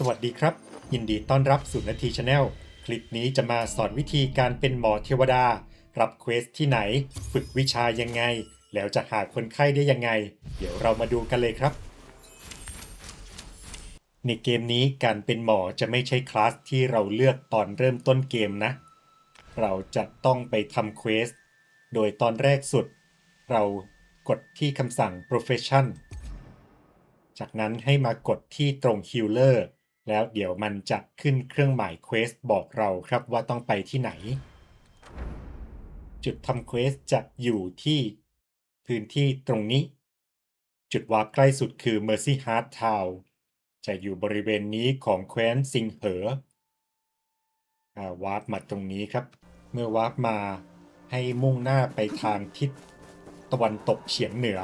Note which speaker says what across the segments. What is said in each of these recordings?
Speaker 1: สวัสดีครับ ยินดีต้อนรับสู่นาทีชาแนลคลิปนี้จะมาสอนวิธีการเป็นหมอเทวดา รับเควสที่ไหน ฝึกวิชายังไง แล้วจะหาคนไข้ได้ยังไง เดี๋ยวเรามาดูกันเลยครับ ในเกมนี้การเป็นหมอจะไม่ใช่คลาสที่เราเลือกตอนเริ่มต้นเกมนะ เราจะต้องไปทำเควสโดยตอนแรกสุด เรากดที่คำสั่ง profession จากนั้นให้มากดที่ตรง Healer แล้วเดี๋ยวมันจะขึ้นเครื่องหมายเควสบอกเราครับว่าต้องไปที่ไหน จุดทำเควสจะอยู่ที่พื้นที่ตรงนี้ จุดวาร์ปใกล้สุดคือ Mercy Heart Town จะอยู่บริเวณนี้ของแคว้นซิงเหออ่าวาร์ปมาตรงนี้ครับ เมื่อวาร์ปมาให้มุ่งหน้าไปทางทิศตะวันตกเฉียงเหนือ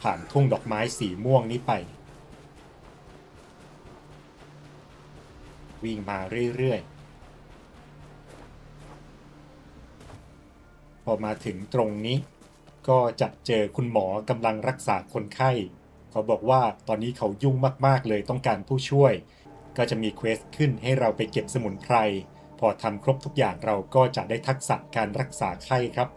Speaker 1: ผ่านทุ่งดอกไม้สีม่วงนี้ไป วิ่งมาเรื่อยๆ พอมาถึงตรงนี้ ก็จะเจอคุณหมอกำลังรักษาคนไข้ เขาบอกว่าตอนนี้เขายุ่งมากๆเลยต้องการผู้ช่วย ก็จะมีเควสขึ้นให้เราไปเก็บสมุนไพร พอทำครบทุกอย่างเราก็จะได้ทักษะการรักษาไข้ครับ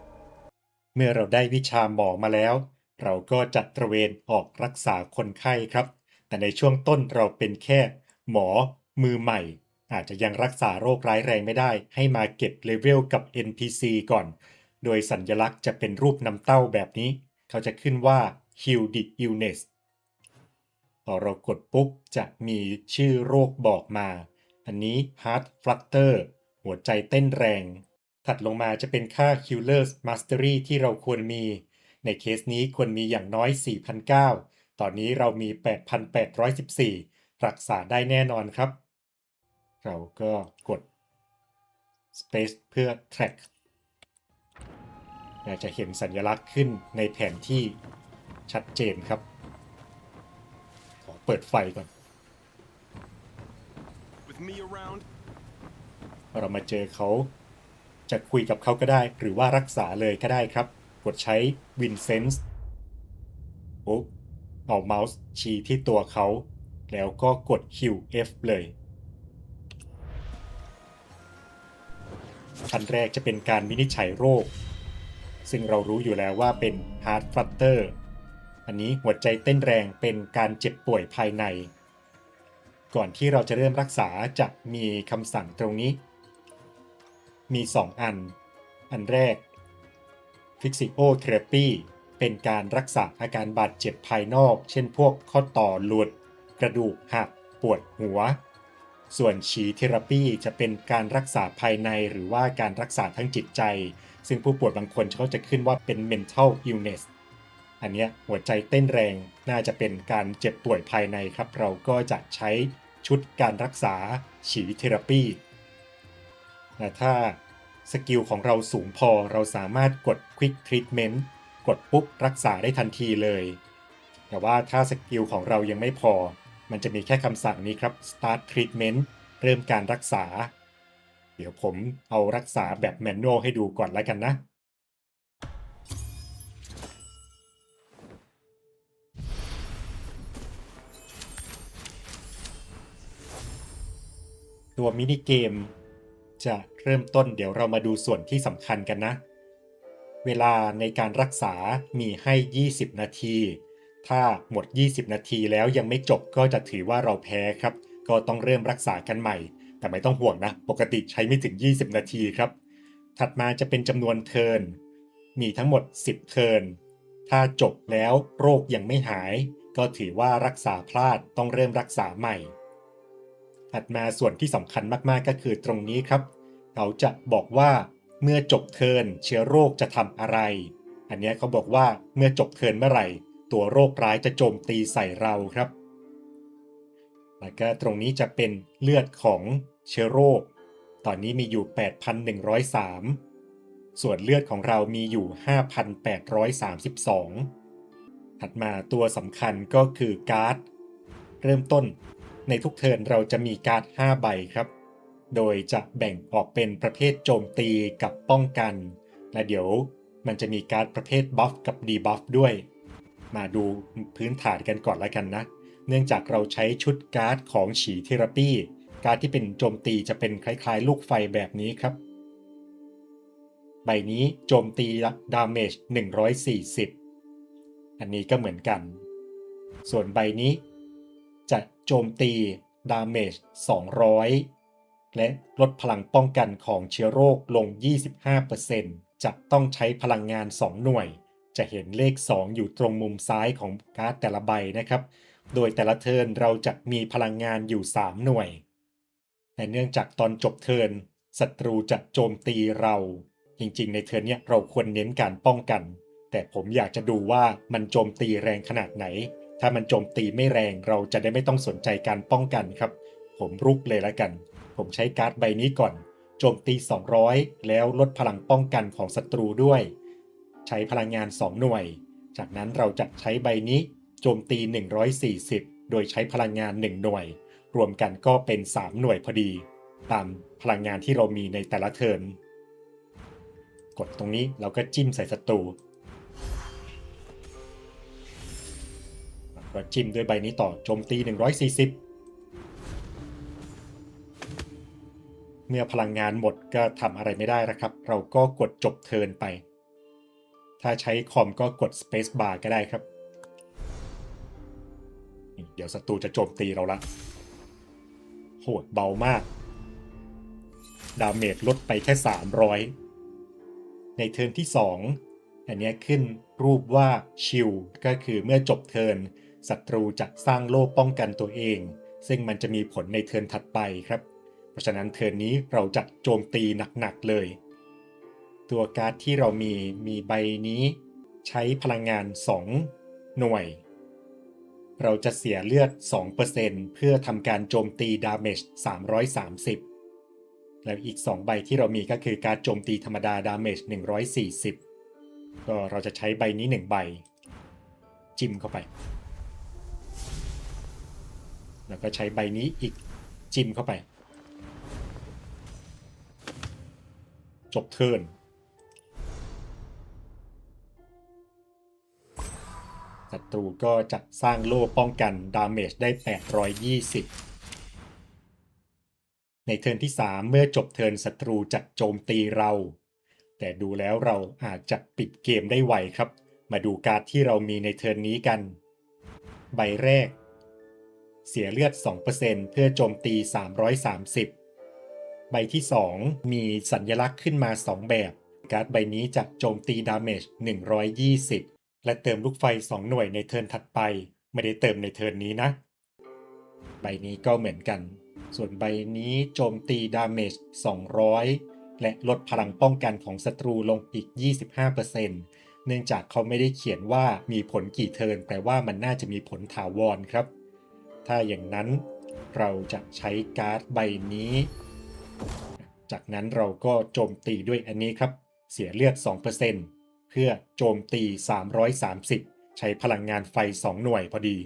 Speaker 1: เมื่อเราได้วิชาหมอมาแล้ว เราก็จะตระเวนออกรักษาคนไข้ครับแต่ในช่วงต้นเราเป็นแค่หมอ มือใหม่ อาจจะยังรักษาโรคร้ายแรงไม่ได้ ให้มาเก็บเลเวลกับ NPC ก่อน โดยสัญลักษณ์จะเป็นรูปน้ำเต้าแบบนี้ เขาจะขึ้นว่า Heal the Illness พอเรากดปุ๊บจะมีชื่อโรคบอกมา อันนี้ Heart Flutter หัวใจเต้นแรง ถัดลงมาจะเป็นค่า Healer's Mastery ที่เราควรมี ในเคสนี้ควรมีอย่างน้อย 4,009ตอนนี้เรามี 8,814 รักษาได้แน่นอนครับ เราก็กด Space เพื่อ track เราจะเห็นสัญลักษณ์ขึ้นในแผนที่ชัดเจนครับ ขอเปิดไฟก่อน
Speaker 2: With me around,
Speaker 1: เรามาเจอเขาจะคุยกับเขาก็ได้ หรือว่ารักษาเลยก็ได้ครับ กดใช้ Winsense ปุ๊บเอาเมาส์ชี้ที่ตัวเขา แล้วก็กด QF เลย อันแรกจะเป็นการวินิจฉัยโรค ซึ่งเรารู้อยู่แล้วว่าเป็น Heart Flutter อันนี้หัวใจเต้นแรงเป็นการเจ็บป่วยภายใน ก่อนที่เราจะเริ่มรักษาจะมีคำสั่งตรงนี้ มี 2 อัน อันแรก Physiotherapy เป็นการรักษาอาการบาดเจ็บภายนอก เช่นพวกข้อต่อหลุด กระดูกหัก ปวดหัว ส่วนฉีเทราปีจะเป็นการรักษาภายในหรือว่าการรักษาทั้งจิตใจ ซึ่งผู้ป่วยบางคนเขาจะขึ้นว่าเป็น mental illness อันเนี้ยหัวใจเต้นแรงน่าจะเป็นการเจ็บป่วยภายในครับ เราก็จะใช้ชุดการรักษาฉีเทราปีแต่ถ้าสกิลของเราสูงพอเราสามารถกด Quick Treatment กดปุ๊บรักษาได้ทันทีเลย แต่ว่าถ้าสกิลของเรายังไม่พอ มันจะมีแค่คำสั่งนี้ครับ Start Treatment เริ่มการรักษา เดี๋ยวผมเอารักษาแบบแมนนวลให้ดูก่อนแล้วกันนะ ตัวมินิเกม จะเริ่มต้นเดี๋ยวเรามาดูส่วนที่สำคัญกันนะ เวลาในการรักษามีให้ 20 นาที ถ้าหมด 20 นาทีแล้วยังไม่จบก็จะถือว่าเราแพ้ครับ ก็ต้องเริ่มรักษากันใหม่ แต่ไม่ต้องห่วงนะ ปกติใช้ไม่ถึง 20 นาทีครับ ถัดมาจะเป็นจำนวนเทิร์นมีทั้งหมด 10 เทิร์นถ้าจบแล้วโรคยังไม่หาย ก็ถือว่ารักษาพลาดต้องเริ่มรักษาใหม่ ถัดมาส่วนที่สำคัญมากๆก็คือตรงนี้ครับ เขาจะบอกว่าเมื่อจบเทิร์นเชื้อโรคจะทำอะไร อันนี้เขาบอกว่าเมื่อจบเทิร์นเมื่อไหร่ ตัวโรคร้ายจะโจมตีใส่เราครับ แล้วก็ตรงนี้จะเป็นเลือดของเชื้อโรค ตอนนี้มีอยู่ 8,103 ส่วนเลือดของเรามีอยู่ 5,832 ถัดมาตัวสำคัญก็คือการ์ด เริ่มต้นในทุกเทิร์นเราจะมีการ์ด 5 ใบครับ โดยจะแบ่งออกเป็นประเภทโจมตีกับป้องกัน และเดี๋ยวมันจะมีการ์ดประเภทบัฟกับดีบัฟด้วย มาดูพื้นฐานกันก่อนแล้วกันนะ เนื่องจากเราใช้ชุดการ์ดของฉีเทราปีการ์ดที่เป็นโจมตีจะเป็นคล้ายๆ ลูกไฟแบบนี้ครับ ใบนี้โจมตีดาเมจ140 อันนี้ก็เหมือนกัน ส่วนใบนี้ จะโจมตีดาเมจ200 และลดพลังป้องกันของเชื้อโรคลง 25%จะต้องใช้พลังงาน 2 หน่วย จะเห็นเลข 2 อยู่ตรงมุมซ้ายของการ์ดแต่ละใบนะครับ โดยแต่ละเทิร์นเราจะมีพลังงานอยู่ 3 หน่วย แต่เนื่องจากตอนจบเทิร์นศัตรูจะโจมตีเรา จริงๆ ในเทิร์นเนี้ยเราควรเน้นการป้องกัน แต่ผมอยากจะดูว่ามันโจมตีแรงขนาดไหน ถ้ามันโจมตีไม่แรงเราจะได้ไม่ต้องสนใจการป้องกันครับ ผมรุกเลยละกัน ผมใช้การ์ดใบนี้ก่อน โจมตี 200 แล้วลดพลังป้องกันของศัตรูด้วย ใช้พลังงาน 2 หน่วย จากนั้นเราจะใช้ใบนี้โจมตี 140 โดยใช้พลังงาน 1 หน่วย รวมกันก็เป็น 3 หน่วยพอดี ตามพลังงานที่เรามีในแต่ละเทิร์นกดตรงนี้เราก็จิ้มใส่ศัตรูก็จิ้มด้วยใบนี้ต่อโจมตี 140 เมื่อพลังงานหมดก็ทำอะไรไม่ได้นะครับ เราก็กดจบเทิร์นไป ถ้าใช้คอมก็กด Space Bar ก็ได้ครับ เดี๋ยวศัตรูจะโจมตีเราละ โหดเบามาก ดาเมจลดไปแค่ 300 ในเทิร์นที่ 2 อันเนี้ยขึ้นรูปว่าชิลก็คือเมื่อจบเทิร์นศัตรูจะสร้างโล่ป้องกันตัวเอง ซึ่งมันจะมีผลในเทิร์นถัดไปครับ เพราะฉะนั้นเทิร์นนี้เราจะโจมตีหนักๆเลย ตัวการ์ดที่เรามีมีใบนี้ ใช้พลังงาน 2 หน่วย เราจะเสียเลือด 2%เพื่อทำการโจมตีดาเมจ330 แล้วอีก 2 ใบที่เรามีก็คือการโจมตีธรรมดาดาเมจ140 ก็เราจะใช้ใบนี้ 1 ใบ จิ้มเข้าไป แล้วก็ใช้ใบนี้อีกจิ้มเข้าไป จบเทิร์น ศัตรูก็จะสร้างโล่ป้องกันดาเมจได้ 820 ในเทิร์นที่ 3 เมื่อจบเทิร์นศัตรูจะโจมตีเรา แต่ดูแล้วเราอาจจะปิดเกมได้ไวครับ มาดูการ์ดที่เรามีในเทิร์นนี้กัน ใบแรก เสียเลือด 2%เพื่อโจมตี 330 ใบที่ 2 มีสัญลักษณ์ขึ้นมา 2 แบบการ์ดใบนี้จะโจมตีดาเมจ120 และเติมลูกไฟ 2 หน่วยในเทิร์นถัดไป ไม่ได้เติมในเทิร์นนี้นะ ใบนี้ก็เหมือนกัน ส่วนใบนี้โจมตีดาเมจ 200 และลดพลังป้องกันของศัตรูลงอีก 25%เนื่องจากเขาไม่ได้เขียนว่ามีผลกี่เทิร์นแปลว่ามันน่าจะมีผลถาวรครับ ถ้าอย่างนั้นเราจะใช้การ์ดใบนี้ จากนั้นเราก็โจมตีด้วยอันนี้ครับ เสียเลือด 2% เพื่อโจมตี 330 ใช้พลังงานไฟ 2 หน่วยพอดี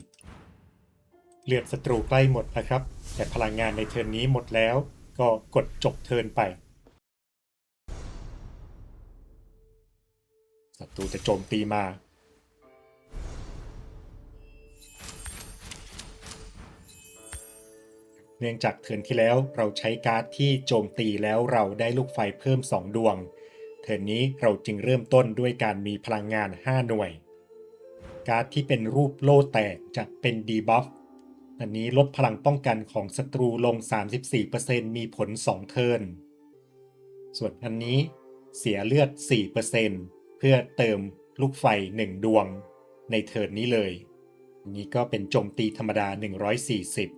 Speaker 1: เลือดศัตรูใกล้หมดนะครับ แต่พลังงานในเทิร์นนี้หมดแล้ว ก็กดจบเทิร์นไปศัตรูจะโจมตีมา เนื่องจากเทิร์นที่แล้วเราใช้การ์ดที่โจมตีแล้วเราได้ลูกไฟเพิ่ม 2 ดวง เทิร์นนี้เราจึงเริ่มต้นด้วยการมีพลังงาน 5 หน่วย การ์ดที่เป็นรูปโล่แตกจะเป็นดีบัฟ อันนี้ลดพลังป้องกันของศัตรูลง 34%มีผล 2 เทิร์น ส่วนอันนี้เสียเลือด 4%เพื่อเติมลูกไฟ 1 ดวง ในเทิร์นนี้เลย อันนี้ก็เป็นโจมตีธรรมดา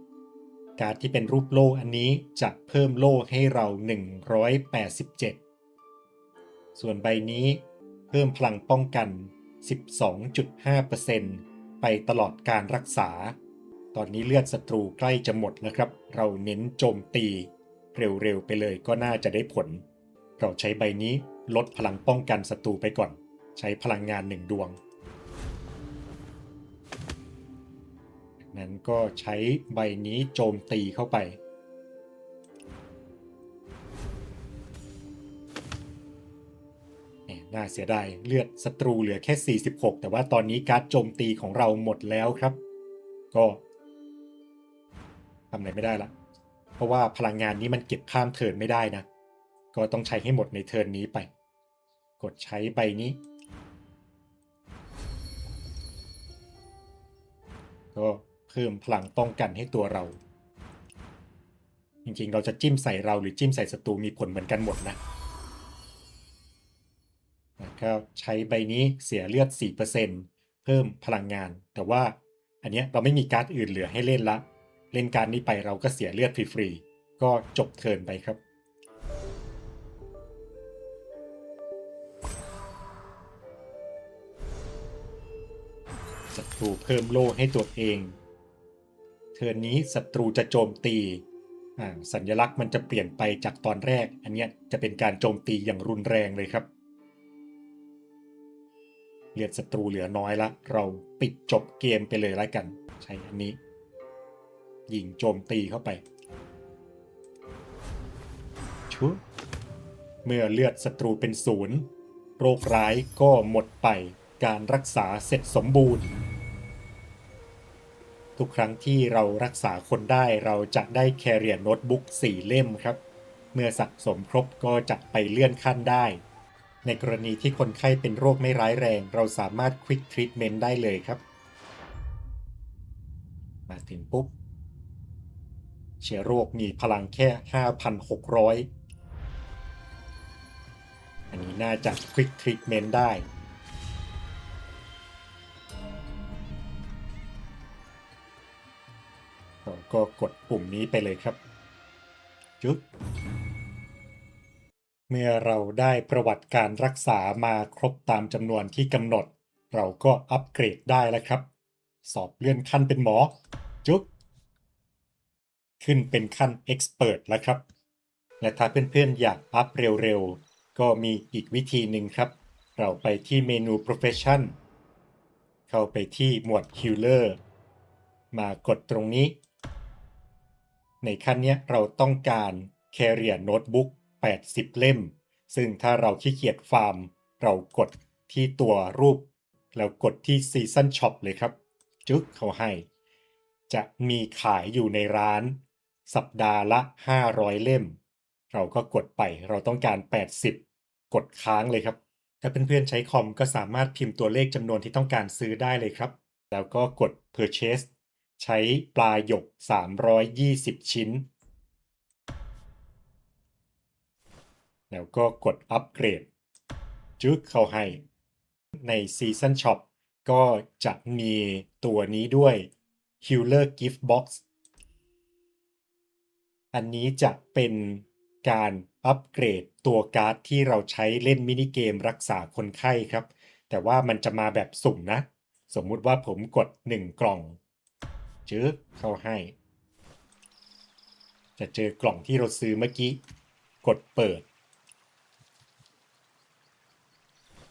Speaker 1: 140 การ์ดที่เป็นรูปโล่อันนี้จะเพิ่มโล่ให้เรา 187 ส่วนใบนี้เพิ่มพลังป้องกัน 12.5%ไปตลอดการรักษา ตอนนี้เลือดศัตรูใกล้จะหมดแล้วครับ เราเน้นโจมตี เร็วๆไปเลยก็น่าจะได้ผล เราใช้ใบนี้ลดพลังป้องกันศัตรูไปก่อน ใช้พลังงานหนึ่งดวง นั้นก็ใช้ใบนี้โจมตีเข้าไป น่าเสียดายเลือดศัตรูเหลือแค่ 46 แต่ว่าตอนนี้การ์ดโจมตีของเราหมดแล้วครับ ก็ทำอะไรไม่ได้ละ เพราะว่าพลังงานนี้มันเก็บข้ามเทิร์นไม่ได้นะ ก็ต้องใช้ให้หมดในเทิร์นนี้ไป กดใช้ใบนี้ ก็เพิ่มพลังป้องกันให้ตัวเรา จริงๆ เราจะจิ้มใส่เราหรือจิ้มใส่ศัตรูมีผลเหมือนกันหมดนะ ก็ใช้ใบนี้เสียเลือด 4%เพิ่มพลังงาน แต่ว่าอันเนี้ยเราไม่มีการ์ดอื่นเหลือให้เล่นละ เล่นการดนี้ไปเราก็เสียเลือดฟรีๆ ก็จบเทิร์นไปครับ ศัตรูเพิ่มโล่ให้ตัวเอง เทิร์นนี้ศัตรูจะโจมตีอ่าสัญลักษณ์มันจะเปลี่ยนไปจากตอนแรก อันนี้จะเป็นการโจมตีอย่างรุนแรงเลยครับ เลือดศัตรูเหลือน้อยละ เราปิดจบเกมไปเลยแล้วกัน ใช้อันนี้ ยิงโจมตีเข้าไปชุเมื่อเลือดศัตรูเป็นศูนย์โรคร้ายก็หมดไปการรักษาเสร็จสมบูรณ์ ทุกครั้งที่เรารักษาคนได้เราจะได้แคเรียโน้ตบุ๊ก4 เล่มครับ เมื่อสะสมครบก็จะไปเลื่อนขั้นได้ ในกรณีที่คนไข้เป็นโรคไม่ร้ายแรง เราสามารถ Quick Treatment ได้เลยครับ มาถึงปุ๊บ เชื้อโรคมีพลังแค่ 5,600 อันนี้น่าจะ Quick Treatment ได้ ก็กดปุ่มนี้ไปเลยครับ จุ๊บ เมื่อเราได้ประวัติการรักษามาครบตามจำนวนที่กำหนด เราก็อัปเกรดได้แล้วครับ สอบเลื่อนขั้นเป็นหมอ จุ๊บขึ้นเป็นขั้น Expert แล้วครับ และถ้าเพื่อนๆอยากอัพเร็วๆ ก็มีอีกวิธีหนึ่งครับ เราไปที่เมนู Profession เข้าไปที่หมวด Healer มากดตรงนี้ ในขั้นนี้เราต้องการ Carrier Notebook 80 เล่ม ซึ่งถ้าเราขี้เกียจฟาร์ม เรากดที่ตัวรูป แล้วกดที่ Season Shop เลยครับ จึ๊กเขาให้ จะมีขายอยู่ในร้าน สัปดาห์ละ 500 เล่ม เราก็กดไปเราต้องการ 80 กดค้างเลยครับ ถ้าเพื่อนๆใช้คอมก็สามารถพิมพ์ตัวเลขจำนวนที่ต้องการซื้อได้เลยครับ แล้วก็กด Purchase ใช้ปลาหยก 320 ชิ้น แล้วก็กดอัปเกรดจึ๊กเข้าให้ ใน Season Shop ก็จะมีตัวนี้ด้วย Healer Gift Box อันนี้จะเป็นการอัปเกรดตัวการ์ดที่เราใช้เล่นมินิเกมรักษาคนไข้ครับ แต่ว่ามันจะมาแบบสุ่มนะ สมมุติว่าผมกด 1 กล่องจึ๊กเข้าให้ จะเจอกล่องที่เราซื้อเมื่อกี้ กดเปิด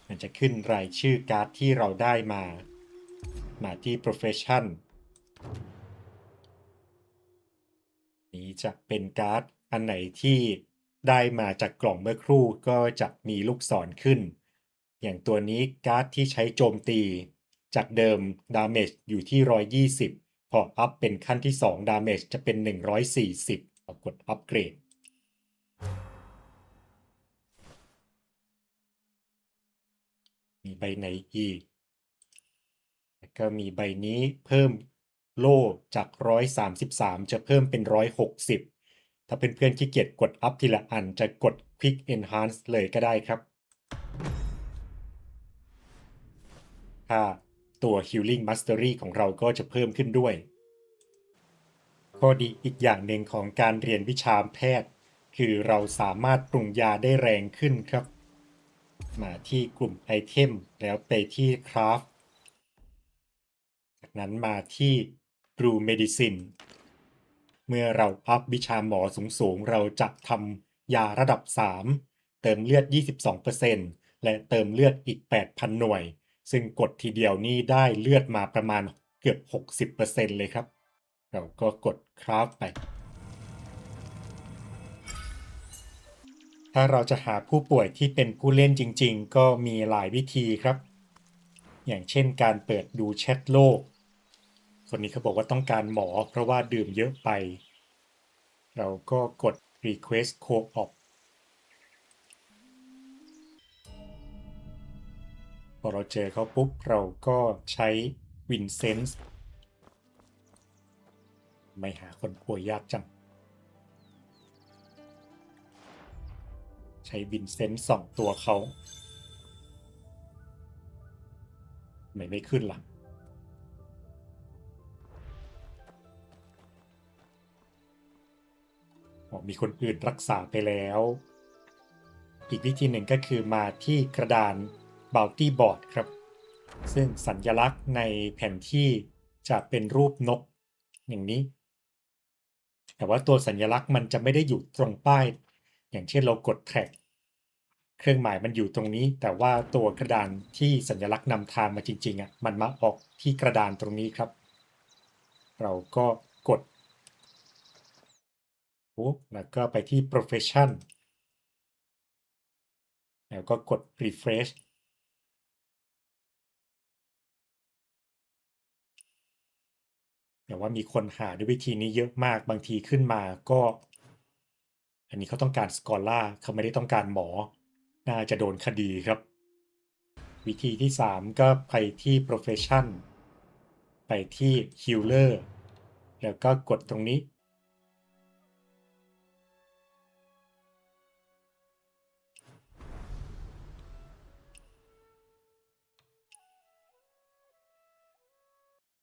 Speaker 1: มันจะขึ้นรายชื่อการ์ดที่เราได้มา มาที่ profession นี้จะเป็นการ์ดอันไหนที่ได้มาจากกล่องเมื่อครู่ก็จะมีลูกศรขึ้น อย่างตัวนี้การ์ดที่ใช้โจมตี จากเดิม Damage อยู่ที่ 120 พออัพเป็นขั้นที่2 Damage จะเป็น 140เอากดอัปเกรด มีใบไหนอีก แล้วก็มีใบนี้เพิ่มโล่จาก 133 จะเพิ่มเป็น 160 ถ้าเป็นเพื่อนๆขี้เกียจกดอัพทีละอันจะกด Quick Enhance เลยก็ได้ครับถ้าตัว Healing Mastery ของเราก็จะเพิ่มขึ้นด้วย ข้อดีอีกอย่างหนึ่งของการเรียนวิชาแพทย์ คือเราสามารถปรุงยาได้แรงขึ้นครับ มาที่กลุ่มไอเทมแล้วไปที่ Craft จากนั้นมาที่ Brew Medicine เมื่อเราอัพวิชาหมอสูงๆ เราจะทำยาระดับ 3 เติมเลือด 22%และเติมเลือดอีก 8,000 หน่วย ซึ่งกดทีเดียวนี่ได้เลือดมาประมาณเกือบ 60%เลยครับ เราก็กดคราฟไป ถ้าเราจะหาผู้ป่วยที่เป็นผู้เล่นจริง ๆ ก็มีหลายวิธีครับ อย่างเช่นการเปิดดูแชทโลก คนนี้เขาบอกว่าต้องการหมอเพราะว่าดื่มเยอะไป เราก็กด request co-op พอเราเจอเขาปุ๊บ เราก็ใช้ Vincent ไม่หาคนป่วยยากจัง ช้วินเซนต์ส่องตัวเขาไม่ไม่ขึ้นล่ะอ๋อมีคนอื่นรักษาไปแล้ว อีกวิธีหนึ่งก็คือมาที่กระดาน Bounty Board ครับ ซึ่งสัญลักษณ์ในแผนที่จะเป็นรูปนกอย่างนี้ แต่ว่าตัวสัญลักษณ์มันจะไม่ได้อยู่ตรงป้าย อย่างเช่นเรากดแท็ก เครื่องหมายมันอยู่ตรงนี้ แต่ว่าตัวกระดานที่สัญลักษณ์นำทางมาจริงๆอะมันมาออกที่กระดานตรงนี้ครับ เราก็กดปุ๊บแล้วก็ไปที่ profession แล้วก็กด refresh แต่ว่ามีคนหาด้วยวิธีนี้เยอะมากบางทีขึ้นมาก็ อันนี้เขาต้องการสกอล่าเขาไม่ได้ต้องการหมอ น่าจะโดนคดีครับ วิธีที่ 3 ก็ไปที่ profession ไปที่ healer แล้วก็กดตรงนี้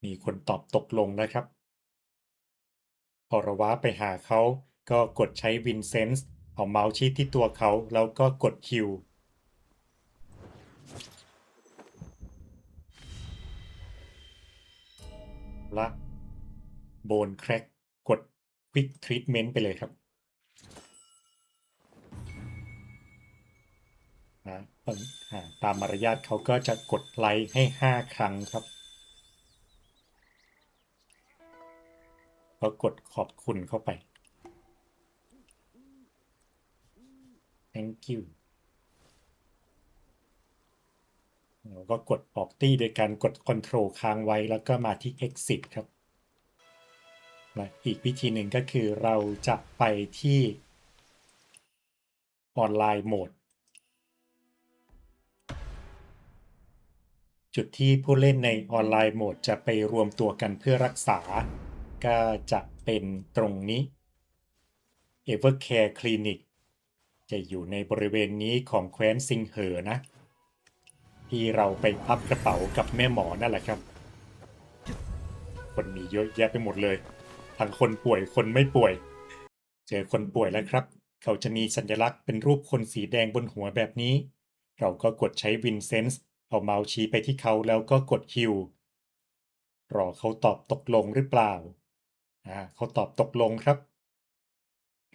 Speaker 1: มีคนตอบตกลงนะครับ พอราว้าไปหาเขาก็กดใช้ Vincent เอาเมาส์ชี้ที่ตัวเขาแล้วก็กดคิวละโบนแครกกด Quick Treatment ไปเลยครับนะตาตามมารยาทเขาก็จะกดไลค์ให้ 5 ครั้งครับ ก็กดขอบคุณเข้าไป thank you แล้วก็กดออกตี้โดยการกด Control ค้างไว้แล้วก็มาที่ exit ครับและอีกวิธีหนึ่งก็คือเราจะไปที่ออนไลน์โหมด จุดที่ผู้เล่นในออนไลน์โหมดจะไปรวมตัวกันเพื่อรักษา ก็จะเป็นตรงนี้ Evercare Clinic จะอยู่ในบริเวณนี้ของแคว้นซิงเหอนะ ที่เราไปพับกระเป๋ากับแม่หมอนั่นแหละครับ คนมีเยอะแยะไปหมดเลย ทั้งคนป่วยคนไม่ป่วย เจอคนป่วยแล้วครับ เขาจะมีสัญลักษณ์เป็นรูปคนสีแดงบนหัวแบบนี้ เราก็กดใช้วินเซนส์เอาเมาส์ชี้ไปที่เขาแล้วก็กดฮิวรอเขาตอบตกลงหรือเปล่า อ่า เขาตอบตกลงครับ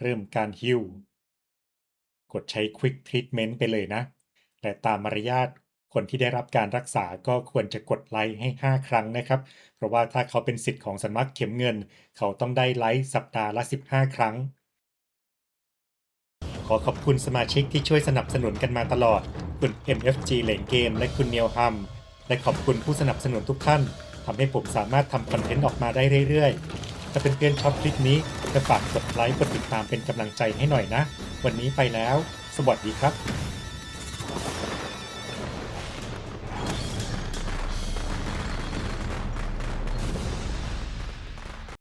Speaker 1: เริ่มการฮิว ดใช้ Quick Treatment ไปเลยนะแต่ตามมารยาทคนที่ได้รับการรักษาก็ควรจะกดไลค์ให้ 5 ครั้งนะครับ เพราะว่าถ้าเขาเป็นสิทธิ์ของสำนักเข็มเงิน เขาต้องได้ไลค์สัปดาห์ละ 15 ครั้ง ขอขอบคุณสมาชิกที่ช่วยสนับสนุนกันมาตลอด คุณ MFG เหลงเกม และคุณเนียวฮัม และขอบคุณผู้สนับสนุนทุกท่านทำให้ผมสามารถทำคอนเทนต์ออกมาได้เรื่อยๆ ถ้าเป็นเพื่อนชอบคลิปนี้ก็ฝากกดไลค์กดติดตามเป็นกำลังใจให้หน่อยนะ วันนี้ไปแล้ว สวัสดีครับ